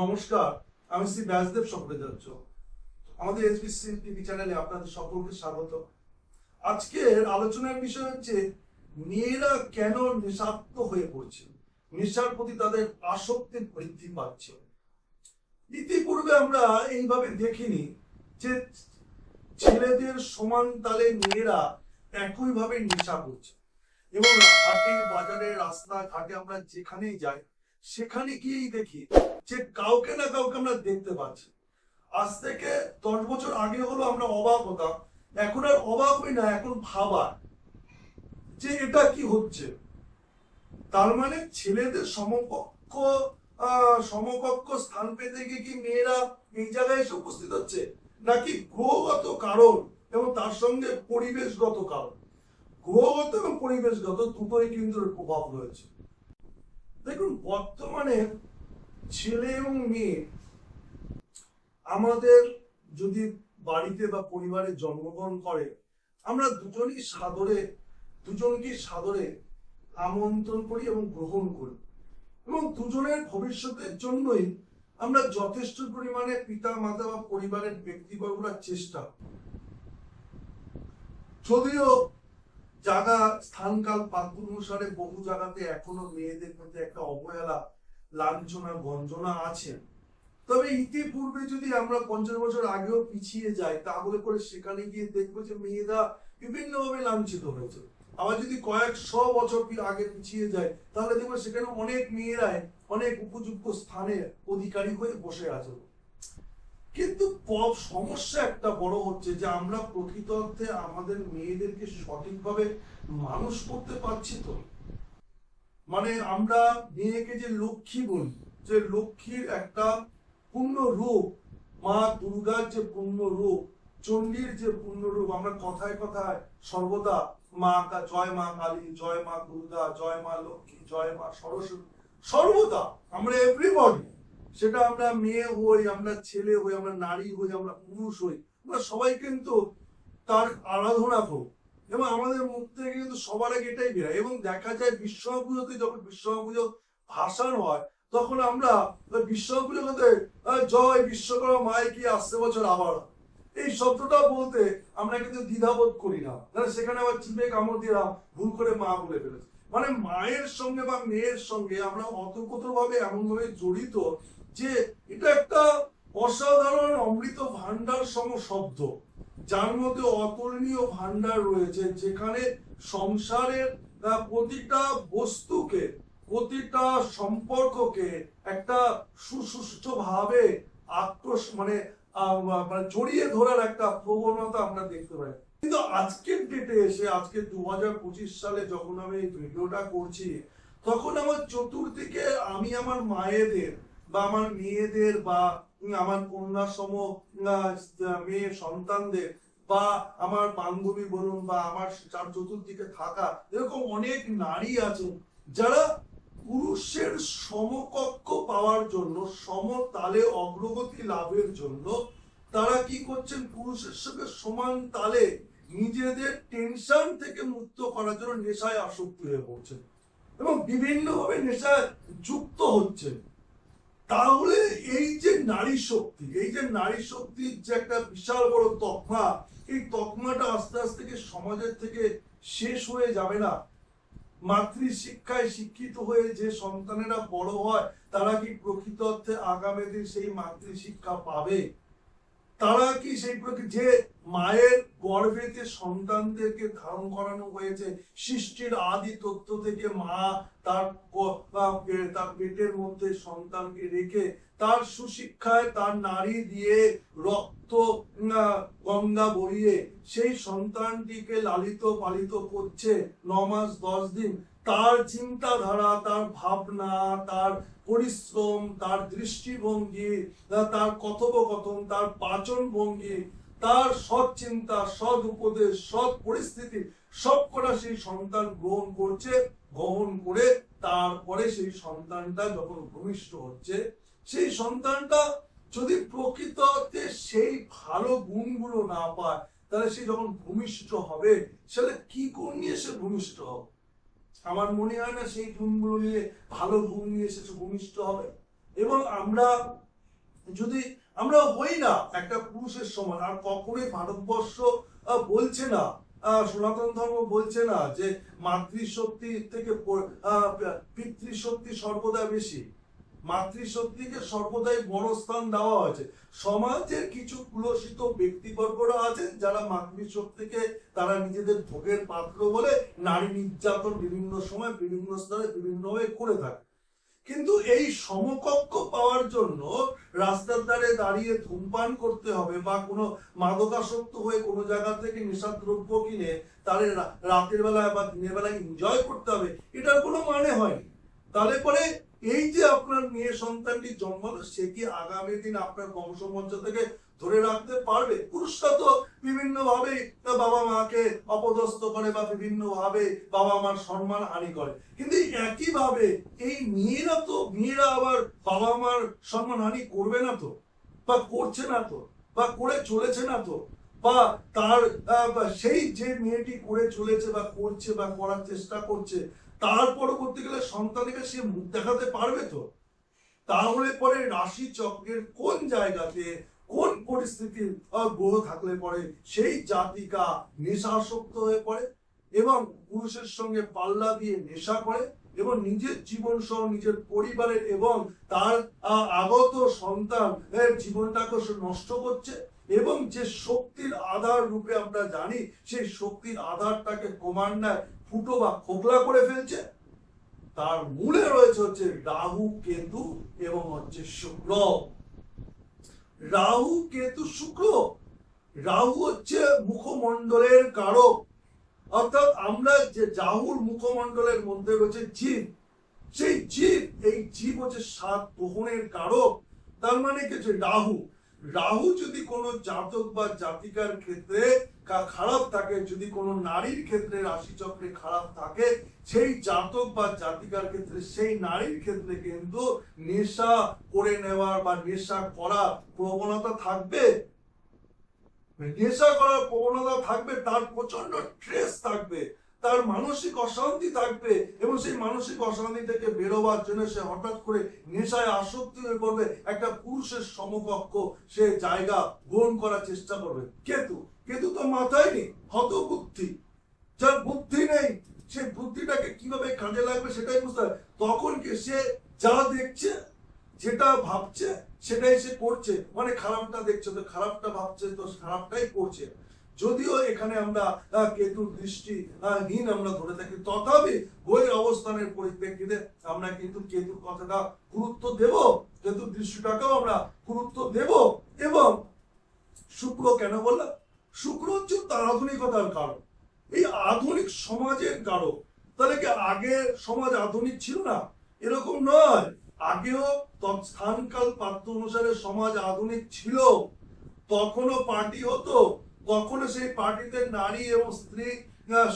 নমস্কার, আমি শ্রী ব্যাসদেব চক্রবর্তী আমাদের এসবিসি টিভি চ্যানেলে আপনাদের সকলকে স্বাগত। আজকের আলোচনার বিষয় হচ্ছে, মেয়েরা কেন নেশাত্ম হয়ে পড়ছে? নেশার প্রতি তাদের আসক্তি বৃদ্ধি পাচ্ছে। ইতিপূর্বে আমরা এইভাবে দেখিনি যে ছেলেদের সমান তালে মেয়েরা একইভাবে নেশা করছে। এবং হাটে বাজারে রাস্তা ঘাটে আমরা যেখানেই যাই, সেখানে গিয়েই দেখি যে কাউকে না কাউকে আমরা দেখতে পাচ্ছি। আজ থেকে দশ বছর আগে হলো আমরা অবাক হতাম, এখন আর অবাক হই না, এখন ভাবা যে এটা কি হচ্ছে। তার মানে ছেলেদের সমকক্ষ সমকক্ষ স্থান পেতে গিয়ে কি মেয়েরা এই জায়গায় এসে উপস্থিত হচ্ছে? নাকি গ্রহগত কারণ এবং তার সঙ্গে পরিবেশগত কারণ? গ্রহগত এবং পরিবেশগত দুটোই কিন্তু প্রভাব রয়েছে। দেখুন, বর্তমানে ছেলে এবং মেয়ে, আমাদের যদি বাড়িতে বা পরিবারে জন্মগ্রহণ করে, আমরা দুজনই সাদরে, দুজনকে সাদরে আমন্ত্রণ করি এবং গ্রহণ করি এবং দুজনের ভবিষ্যতের জন্যই আমরা যথেষ্ট পরিমাণে পিতা মাতা বা পরিবারের ব্যক্তিবর্গরা চেষ্টা। যদিও জায়গা স্থানকাল পাত্র অনুসারে বহু জায়গাতে এখনও মেয়েদের প্রতি একটা অবহেলা লাঞ্ছনা গঞ্জনা আছে। তবে ইতিপূর্বে যদি আমরা পঞ্চাশ বছর আগেও পিছিয়ে যাই, তাহলে করে সেখানে গিয়ে দেখব যে মেয়েরা বিভিন্নভাবে লাঞ্ছিত হয়েছে। আবার যদি কয়েকশো বছর আগে পিছিয়ে যায়, তাহলে দেখব সেখানে অনেক মেয়েরাই অনেক উপযুক্ত স্থানে অধিকারী হয়ে বসে আছে। কিন্তু সমস্যা একটা বড় হচ্ছে যে আমরা প্রকৃত অর্থে আমাদের মেয়েদেরকে সঠিকভাবে মানুষ করতে পারছি তো। মানে আমরা মেয়েকে যে লক্ষ্মী বলি, যে লক্ষ্মীর একটা পূর্ণ রূপ, মা দুর্গার যে পূর্ণ রূপ, চণ্ডীর যে পূর্ণ রূপ, আমরা কথায় কথায় সর্বদা মা জয় মা কালী, জয় মা দুর্গা, জয় মা লক্ষ্মী, জয় মা সরস্বতী, সর্বদা আমরা এভরিবডি সেটা আমরা মেয়ে হই, আমরা ছেলে হই, আমরা নারী হই, আমরা পুরুষ হই, আমরা সবাই কিন্তু তার আরাধনা করি। এবং আমাদের মুখ থেকে কিন্তু সবার আগে এটাই বেরোয়। এবং দেখা যায় বিশ্বকর্মা পুজোতে যখন বিশ্বকর্মা পুজো ভাসান হয় তখন আমরা বিশ্বকর্মা আহ, জয় বিশ্বকর্মা মায় কি আসছে বছর আবার? এই শব্দটা বলতে আমরা কিন্তু দ্বিধাবোধ করি না। তাহলে সেখানে আবার চিপে কামড় দিলাম ভুল করে মা বলে ফেলেছে। মানে মায়ের সঙ্গে বা মেয়ের সঙ্গে আমরা অতপ্রতভাবে এমন ভাবে জড়িত যে এটা একটা অসাধারণ অমৃত ভান্ডার সম শব্দ। যার মধ্যে অতুলনীয় ভান্ডার রয়েছে, যেখানে সংসারের প্রতিটা বস্তুকে, প্রতিটা সম্পর্ককে একটা সুসুষ্ঠ ভাবে আক্রোশ মানে মানে জড়িয়ে ধরার একটা প্রবণতা আমরা দেখতে পাই। কিন্তু আজকের ডেটে এসে, আজকে দু হাজার পঁচিশ সালে যখন আমি এই ভিডিওটা করছি, তখন আমার চতুর্দিকে আমি আমার মায়েদের বা আমার মেয়েদের বা আমার কন্যা সম মেয়ে সন্তানদের, বা আমার বান্ধবী বলুন, বা আমার চার চতুর্দিকে থাকা, এরকম অনেক নারী আছেন যারা পুরুষের সমকক্ষ পাওয়ার জন্য, সমতালে অগ্রগতি লাভের জন্য, তারা কি করছেন? পুরুষের সঙ্গে সমান তালে নিজেদের টেনশন থেকে মুক্ত করার জন্য নেশায় আসক্তি হয়ে পড়ছেন এবং বিভিন্নভাবে নেশায় যুক্ত হচ্ছেন। তাহলে এই যে নারী শক্তি, এই যে নারী শক্তির যে একটা বিশাল বড় তকমা, এই তকমাটা আস্তে আস্তে সমাজের থেকে শেষ হয়ে যাবে না? মাতৃ শিক্ষায় শিক্ষিত হয়ে যে সন্তানেরা বড় হয়, তারা কি প্রকৃত অর্থে আগামী দিন সেই মাতৃ শিক্ষা পাবে? তারা কি সেই প্রকৃতি যে মায়ের গর্ভেতে সন্তানদেরকে ধারণ করানো হয়েছে, সৃষ্টির আদি তত্ত্ব থেকে মা তার তার পেটের মধ্যে সন্তানকে রেখে তার সুশিক্ষায় তার নারী দিয়ে রক্ত গঙ্গা বইয়ে সেই সন্তানটিকে লালিত পালিত করছে ন মাস দশ দিন। তার চিন্তাধারা, তার ভাবনা, তার পরিশ্রম, তার দৃষ্টিভঙ্গি, তার কথোপকথন, তার পাচন ভঙ্গি তার সৎ চিন্তা, সৎ উপদেশ, সৎ পরিস্থিতি সব করা সেই সন্তান গ্রহণ করছে, গ্রহণ করে তারপরে সেই সন্তানটা যখন ভূমিষ্ঠ হচ্ছে, সেই সন্তানটা যদি প্রকৃত অর্থে সেই ভালো গুণগুলো না পায়, তাহলে সে যখন ভূমিষ্ঠ হবে, সেটা কি গুণ নিয়ে সে ভূমিষ্ঠ হবে? আমার মনে হয় না সেই গুণগুলো নিয়ে ভালো গুণ নিয়ে এসেছে, ভূমিষ্ঠ হবে। এবং আমরা যদি, আমরা হই না একটা পুরুষের সমান, আর কখনোই ভারতবর্ষ বলছে না সনাতন ধর্ম বলছে না যে মাতৃশক্তি থেকে পিতৃশক্তি সর্বদা বেশি। মাতৃশক্তিকে সর্বদাই বড় স্থান দেওয়া হয়েছে। সমাজের কিছু কুলসিত ব্যক্তিবর্গরা আছেন যারা মাতৃশক্তিকে তারা নিজেদের ভোগের পাত্র বলে নারী নির্যাতন বিভিন্ন সময় বিভিন্ন স্তরে বিভিন্নভাবে করে থাকে। কিন্তু এই সমকক্ষ পাওয়ার জন্য রাস্তার ধারে দাঁড়িয়ে ধূমপান করতে হবে বা কোনো মাদকাসক্ত হয়ে কোনো জায়গা থেকে নেশাদ্রব্য কিনে তারে রাতের বেলায় বা দিনের বেলায় এনজয় করতে হবে, এটার কোনো মানে হয়নি। তাহলে পরে এই যে আপনার মেয়ে সন্তানটি জন্মালো, সে কি আগামী দিন আপনার বংশমঞ্চ থেকে ধরে রাখতে পারবে? পুরুষরা তো বিভিন্ন ভাবে বাবা মাকে অপদস্থ করে বা বিভিন্ন ভাবে বাবা মার সম্মান হানি করে। কিন্তু একই ভাবে এই মেয়েরা তো, মেয়েরা আবার বাবা মার সম্মান হানি করবে না তো? বা করছে না তো? বা করে চলেছে না তো? বা তার সেই যে মেয়েটি করে চলেছে বা করছে বা করার চেষ্টা করছে তার পরবর্তী গেলে সন্তানকে সে মুখ দেখাতে পারবে তো? তাহলে পরে রাশি চক্রের কোন জায়গাতে কোন পরিস্থিতির গ্রহ থাকলে পরে সেই জাতিকা নেশাসক্ত হয়ে পড়ে এবং পুরুষের সঙ্গে পাল্লা দিয়ে নেশা করে এবং নিজের জীবন সহ নিজের পরিবারের এবং তার আগত সন্তান জীবনটাকে নষ্ট করছে এবং যে শক্তির আধার রূপে আমরা জানি, সেই শক্তির আধারটাকে ক্রমান্বয়ে ফুটো বা খোকলা করে ফেলছে। তার মূলে রয়েছে হচ্ছে রাহু, কেতু এবং হচ্ছে শুক্র। রাহু, কেতু, শুক্র। রাহু হচ্ছে মুখমণ্ডলের কারক। অর্থাৎ আমরা যে রাহুর মুখমণ্ডলের মধ্যে রয়েছে জীব, সেই জীব, এই জীব হচ্ছে সাত গ্রহণের কারক। তার মানে কি? হচ্ছে রাহু। রাহু যদি কোনো জাতক বা জাতিকার ক্ষেত্রে খারাপ থাকে, যদি কোনো নারীর ক্ষেত্রে রাশিচক্রে খারাপ থাকে, সেই জাতক বা জাতিকার ক্ষেত্রে সেই নারীর ক্ষেত্রে কিন্তু নেশা করে নেওয়ার বা নেশা করা প্রবণতা থাকবে। নেশা করার প্রবণতা থাকবে, তার প্রচণ্ড স্ট্রেস থাকবে। তার মানসিক অশান্তি থাকবে এবং সেই মানসিক অশান্তি থেকে বেরোবার জন্য সে হঠাৎ করে নেশায় আসক্তি হয়ে পড়বে। একটা পুরুষের সমকক্ষ সে জায়গা গ্রহণ করার চেষ্টা করবে। কেতু কেতু তো মাথায় নেই হত বুদ্ধি যার বুদ্ধি নেই, সে বুদ্ধিটাকে কীভাবে কাজে লাগবে সেটাই বুঝতে হবে। তখন কি সে যা দেখছে, যেটা ভাবছে, সেটাই সে করছে? মানে খারাপটা দেখছে তো খারাপটা ভাবছে তো খারাপটাই করছে। যদিও এখানে আমরা কেতুর দৃষ্টি হীন আমরা ধরে থাকি, তথাপি বইয়ের অবস্থানের পরিপ্রেক্ষিতে আমরা কিন্তু কেতুর কথাটা গুরুত্ব দেব, কেতুর দৃষ্টিটাকেও আমরা গুরুত্ব দেব এবং শুক্র কেন বললাম? শুক্র হচ্ছে তার আধুনিকতার কারণ। এই আধুনিক সমাজের কারণ। তাহলে কি আগে সমাজ আধুনিক ছিল না? এরকম নয়। আগেও স্থানকাল পাত্র অনুসারে সমাজ আধুনিক ছিল। তখনও পার্টি হতো। তখনও সেই পার্টিতে নারী এবং স্ত্রী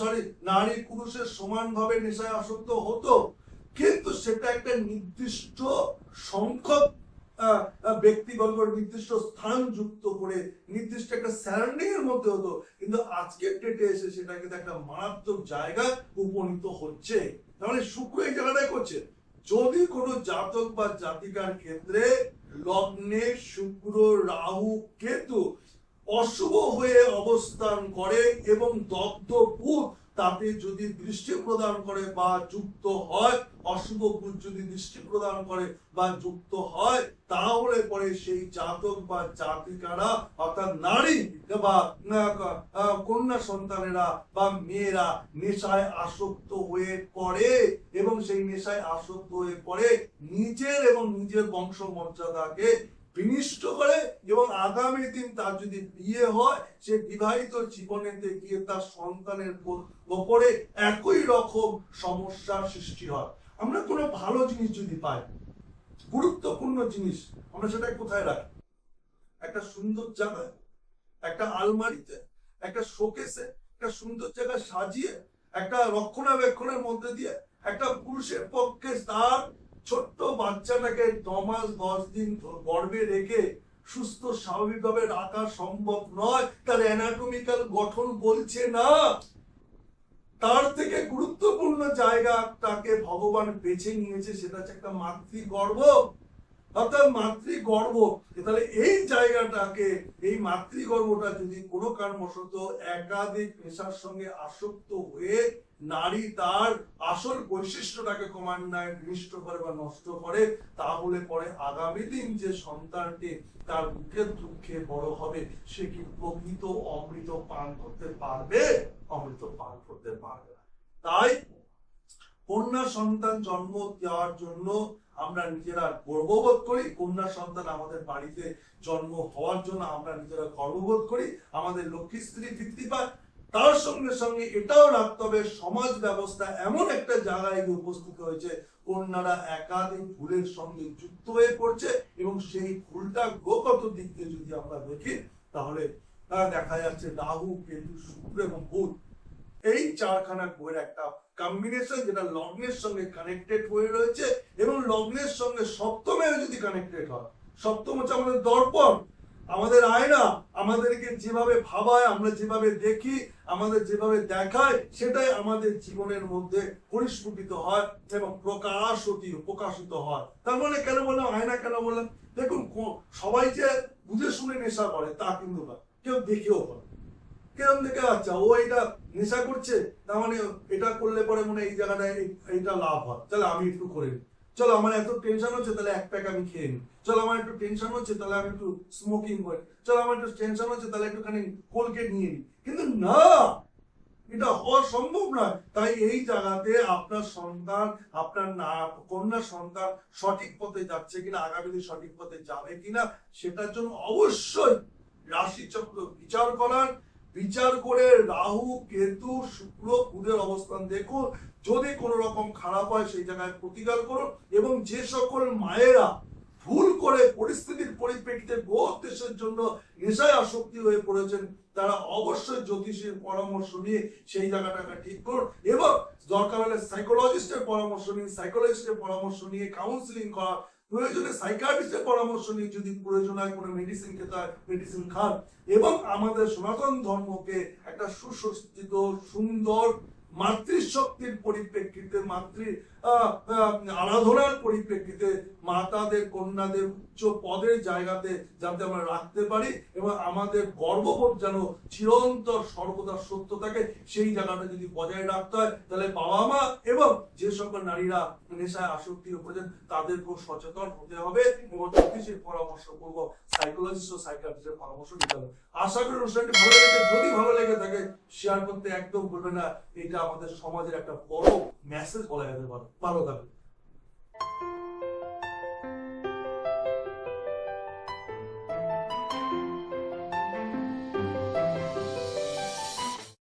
সরি নারী পুরুষের সমানভাবে নেশায় আসক্ত হতো, কিন্তু সেটা একটা নির্দিষ্ট সংখ্যক নির্দিষ্ট স্থান যুক্ত করে, নির্দিষ্ট একটা স্যারাউন্ডিং এর মধ্যে হতো, কিন্তু আজকের ডেটে এসে সেটা কিন্তু একটা মারাত্মক জায়গায় উপনীত হচ্ছে। তাহলে শুক্র এই জায়গাটাই করছে। যদি কোনো জাতক বা জাতিকার ক্ষেত্রে লগ্নে শুক্র, রাহু, কেতু অশুভ হয়ে অবস্থান করে এবং দগ্ধ বুধ তাতে যদি দৃষ্টি প্রদান করে বা যুক্ত হয়, অশুভ বুধ যদি দৃষ্টি প্রদান করে বা যুক্ত হয়, তাহলে পরে সেই জাতক বা জাতিকারা অর্থাৎ নারী বা কন্যা সন্তানেরা বা মেয়েরা নেশায় আসক্ত হয়ে পড়ে এবং সেই নেশায় আসক্ত হয়ে পড়ে, নিজের এবং নিজের বংশ মর্যাদাকে বিনিষ্ট করে এবং আগামী দিন তার যদি বিয়ে হয়, সে বিবাহিত জীবনেতে গিয়ে তার সন্তানের ওপরে একই রকম সমস্যার সৃষ্টি হয়। আমরা কোনো ভালো জিনিস যদি পাই, গুরুত্বপূর্ণ জিনিস, আমরা সেটা কোথায় রাখি? একটা সুন্দর জায়গায়, একটা আলমারিতে, একটা শোকেসে, একটা সুন্দর জায়গায় সাজিয়ে, একটা রক্ষণাবেক্ষণের মধ্যে দিয়ে একটা পুরুষের পক্ষে তার ছোট্ট বাচ্চাটাকে ন মাস, দশ দিন গর্ভে রেখে সুস্থ, স্বাভাবিকভাবে রাখা সম্ভব নয়। তার অ্যানাটমিক্যাল গঠন বলছে না। তার থেকে গুরুত্বপূর্ণ জায়গা তাকে ভগবান বেছে নিয়েছে, সেটা হচ্ছে একটা মাতৃগর্ভ। অর্থাৎ মাতৃগর্ভ তাহলে এই জায়গাটাকে, এই মাতৃগর্ভটা যদি কোনো কারণবশত একাধিক পেশার সঙ্গে আসক্ত হয়ে নারী তার আসল বৈশিষ্ট্যটাকে ক্রমান্বয়ে বিনষ্ট করে বা নষ্ট করে, তাহলে পরে আগামী দিন যে সন্তানটি তার মুখের দুঃখে বড় হবে, সে কি প্রকৃত অমৃত পান করতে পারবে? অমৃত পান করতে পারবে তাই কন্যা সন্তান জন্ম দেওয়ার জন্য আমরা নিজেরা গর্ববোধ করি, কন্যা সন্তান আমাদের বাড়িতে জন্ম হওয়ার জন্য আমরা নিজেরা গর্ববোধ করি, আমাদের লক্ষ্মী স্ত্রী বৃদ্ধি পায় তার সঙ্গে সঙ্গে এটাও রাখতে হবে, সমাজ ব্যবস্থা এমন একটা জায়গায় গিয়ে উপস্থিত হয়েছে কন্যারা একাধিক ভুলের সঙ্গে যুক্ত হয়ে পড়ছে এবং সেই ভুলটা গ্রহগত দিক দিয়ে যদি আমরা দেখি, তাহলে দেখা যাচ্ছে রাহু, কেতু, শুক্র এবং বুধ এই চারখানা বইয়ের একটা কম্বিনেশন যেটা লগ্নের সঙ্গে কানেক্টেড হয়ে রয়েছে এবং লগ্নের সঙ্গে সপ্তমে যদি কানেক্টেড হয়, সপ্তম হচ্ছে আমাদের দর্পণ, আমাদের আয়না যেভাবে ভাবায়, আমরা যেভাবে দেখি, আমাদের যেভাবে দেখায়, সেটাই আমাদের জীবনের মধ্যে পরিস্ফুটিত হয় এবং প্রকাশিত প্রকাশিত হয়। তার মানে কেন বললাম? আয়না কেন বললাম? দেখুন সবাই যে বুঝে শুনে নেশা করে, তা কিন্তু না। কেউ দেখেও করে কেরম দেখে? আচ্ছা ও এটা নেশা করছে, তার মানে এটা করলে পরে মনে এই জায়গাটায় এই- এইটা লাভ হয়। তাহলে আমি একটু করে নিই। চলো, আমার এত টেনশন হচ্ছে, তাহলে এক প্যাক আমি খেয়ে নিই। চলো, আমার একটু টেনশন হচ্ছে, তাহলে আমি একটু স্মোকিং করি। চলো, আমার একটু টেনশন হচ্ছে, তাহলে একটুখানি কোলগেট নিয়ে নিই। কিন্তু না! এটা হওয়া সম্ভব নয়। তাই এই জায়গাতে আপনার সন্তান, আপনার না, কন্যা সন্তান সঠিক পথে যাচ্ছে কিনা, আগামী দিন সঠিক পথে যাবে কিনা, সেটার জন্য অবশ্যই রাশিচক্র বিচার করান বিচার করে রাহু, কেতু, শুক্র, বুধের অবস্থান দেখুন। যদি কোনো রকম খারাপ হয়, সেই জায়গায় প্রতিকার করুন এবং যে সকল মায়েরা ভুল করে পরিস্থিতির পরিপ্রেক্ষিতে উদ্দেশ্যের জন্য নেশায় আসক্তি হয়ে পড়েছেন, তারা অবশ্যই জ্যোতিষীর পরামর্শ নিয়ে সেই জায়গাটাকে ঠিক করুন এবং দরকার হলে সাইকোলজিস্টের পরামর্শ নিয়ে সাইকোলজিস্টের পরামর্শ নিয়ে কাউন্সিলিং করা প্রয়োজনে সাইকার্টিস্টের পরামর্শ নিয়ে যদি প্রয়োজন হয় কোনো মেডিসিন খেতে হয় মেডিসিন খান এবং আমাদের সনাতন ধর্মকে একটা সুসজ্জিত, সুন্দর মাতৃশক্তির পরিপ্রেক্ষিতে, মাতৃ আরাধনার পরিপ্রেক্ষিতে মাতাদের, কন্যাদের উচ্চ পদের জায়গাতে যাতে আমরা রাখতে পারি এবং আমাদের গর্ববোধ যেন চিরন্তর সর্বদা সত্য থাকে, সেই জায়গাটা যদি বজায় রাখতে হয়, তাহলে বাবা মা এবং যে সকল নারীরা নেশায় আসক্তি করেছেন তাদেরকেও সচেতন হতে হবে এবং জ্যোতিষের পরামর্শ করব। সাইকোলজিস্ট ও সাইকাট্রিস্টের পরামর্শ নিতে হবে। আশা করি অনুষ্ঠানটি ভালো লেগেছে। যদি ভালো লেগে থাকে শেয়ার করতে একদম ভুলবে না। এটা আমাদের সমাজের একটা বড় মেসেজ বলা যেতে পারে। ভালো থাকবে